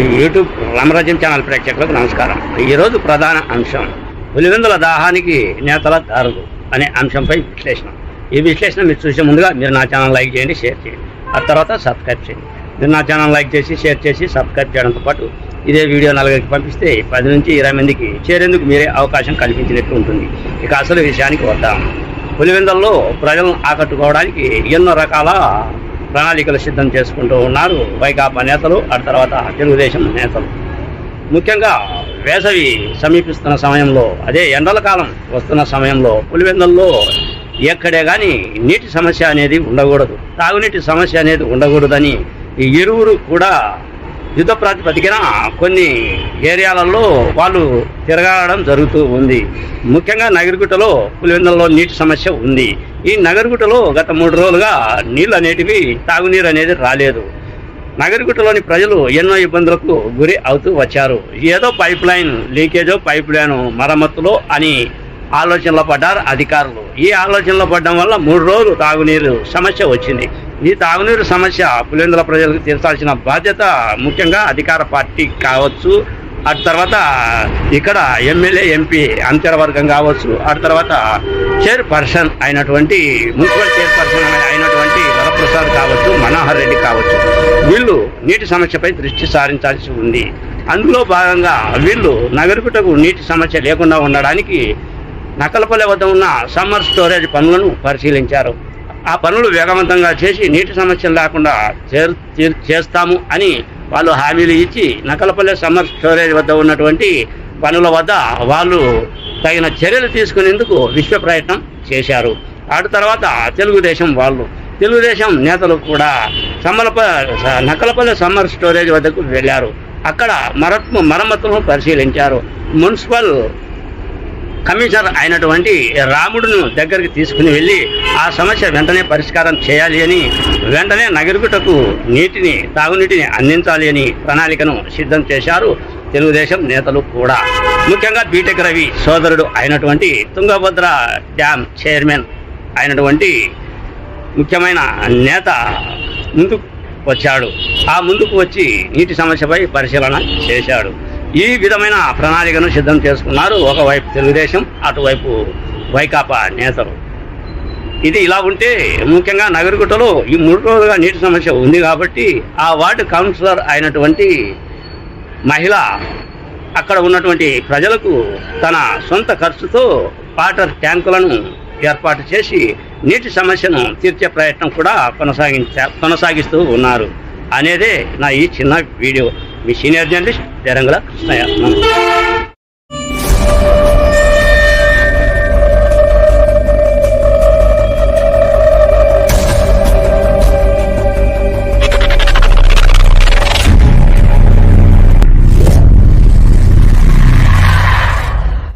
YouTube రామరాజ్యం channel ప్రేక్షకులకు నమస్కారం. ఈరోజు ప్రధాన అంశం పులివెందుల దాహానికి నేతల దారులు అనే అంశంపై విశ్లేషణ. ఈ విశ్లేషణ మీరు చూసే ముందుగా మీరు నా ఛానల్ లైక్ చేయండి షేర్ చేయండి. ఆ తర్వాత సబ్స్క్రైబ్ చేయండి. మీరు నా ఛానల్ లైక్ చేసి షేర్ చేసి సబ్స్క్రైబ్ చేయడంతో పాటు ఇదే వీడియో నలుగురికి పంపిస్తే పది నుంచి ఇరవై మందికి చేరేందుకు మీరే అవకాశం కల్పించినట్టు ఉంటుంది. ఇక అసలు విషయానికి వద్దాం. పులివెందుల్లో ప్రజలను ఆకట్టుకోవడానికి ఎన్నో రకాల ప్రణాళికలు సిద్ధం చేసుకుంటూ ఉన్నారు. వైకాపా నేతలు ఆ తర్వాత తెలుగుదేశం నేతలు. ముఖ్యంగా వేసవి సమీపిస్తున్న సమయంలో అదే ఎండల కాలం వస్తున్న సమయంలో పులివెందల్లో ఎక్కడే కానీ నీటి సమస్య అనేది ఉండకూడదు. తాగునీటి సమస్య అనేది ఉండకూడదని ఈ ఇరువురు కూడా యుద్ధ ప్రాతిపదికన కొన్ని ఏరియాలలో వాళ్ళు తిరగడం జరుగుతూ ఉంది. ముఖ్యంగా నగరగుట్టలో పులివెందులలో నీటి సమస్య ఉంది. ఈ నగరగుట్టలో గత మూడు రోజులుగా నీళ్ళు అనేటివి తాగునీరు అనేది రాలేదు. నగరగుట్టలోని ప్రజలు ఎన్నో ఇబ్బందులకు గురి అవుతూ వచ్చారు. ఏదో పైప్ లైన్ లీకేజో పైప్ లైన్ మరమ్మతులో అని ఆలోచనలో పడ్డారు అధికారులు. ఈ ఆలోచనలో పడడం వల్ల మూడు రోజులు తాగునీరు సమస్య వచ్చింది. ఈ తాగునీరు సమస్య పులివెందుల ప్రజలకు తీర్చాల్సిన బాధ్యత ముఖ్యంగా అధికార పార్టీ కావచ్చు. ఆ తర్వాత ఇక్కడ ఎమ్మెల్యే ఎంపీ అంతర వర్గం కావచ్చు. ఆ తర్వాత చైర్పర్సన్ అయినటువంటి మున్సిపల్ చైర్పర్సన్ అయినటువంటి వరప్రసాద్ కావచ్చు మనోహర్ రెడ్డి కావచ్చు. వీళ్ళు నీటి సమస్యపై దృష్టి సారించాల్సి ఉంది. అందులో భాగంగా వీళ్ళు నగరకుటకు నీటి సమస్య లేకుండా ఉండడానికి నకలపల్లె వద్ద ఉన్న సమ్మర్ స్టోరేజ్ పనులను పరిశీలించారు. ఆ పనులు వేగవంతంగా చేసి నీటి సమస్యలు లేకుండా చేర్ చేస్తాము అని వాళ్ళు హామీలు ఇచ్చి నకలపల్లె సమ్మర్ స్టోరేజ్ వద్ద ఉన్నటువంటి పనుల వద్ద వాళ్ళు తగిన చర్యలు తీసుకునేందుకు విశ్వ ప్రయత్నం చేశారు. అటు తర్వాత తెలుగుదేశం వాళ్ళు. తెలుగుదేశం నేతలు కూడా సమ్మలప నకలపల్లె సమ్మర్ స్టోరేజ్ వద్దకు వెళ్ళారు. అక్కడ మరత్మ మరమ్మతులను పరిశీలించారు. మున్సిపల్ కమిషనర్ అయినటువంటి రాముడును దగ్గరికి తీసుకుని వెళ్ళి ఆ సమస్య వెంటనే పరిష్కారం చేయాలి అని వెంటనే నగరగుటకు నీటిని తాగునీటిని అందించాలి అని ప్రణాళికను సిద్ధం చేశారు తెలుగుదేశం నేతలు కూడా. ముఖ్యంగా బీటెక్ రవి సోదరుడు అయినటువంటి తుంగభద్ర డ్యామ్ చైర్మన్ అయినటువంటి ముఖ్యమైన నేత ముందుకు వచ్చాడు. ఆ ముందుకు వచ్చి నీటి సమస్యపై పరిశీలన చేశాడు. ఈ విధమైన ప్రణాళికను సిద్ధం చేసుకున్నారు ఒకవైపు తెలుగుదేశం అటువైపు వైకాపా నేతలు. ఇది ఇలా ఉంటే ముఖ్యంగా నగరగుట్టలో ఈ మూడు రోజులుగా నీటి సమస్య ఉంది కాబట్టి ఆ వార్డు కౌన్సిలర్ అయినటువంటి మహిళ అక్కడ ఉన్నటువంటి ప్రజలకు తన సొంత ఖర్చుతో వాటర్ ట్యాంకులను ఏర్పాటు చేసి నీటి సమస్యను తీర్చే ప్రయత్నం కూడా కొనసాగించా కొనసాగిస్తూ ఉన్నారు. అనేదే నా ఈ చిన్న వీడియో. మీ సీనియర్ జర్నలిస్ట్ తెరంగుల కృష్ణయ్య నమస్కారం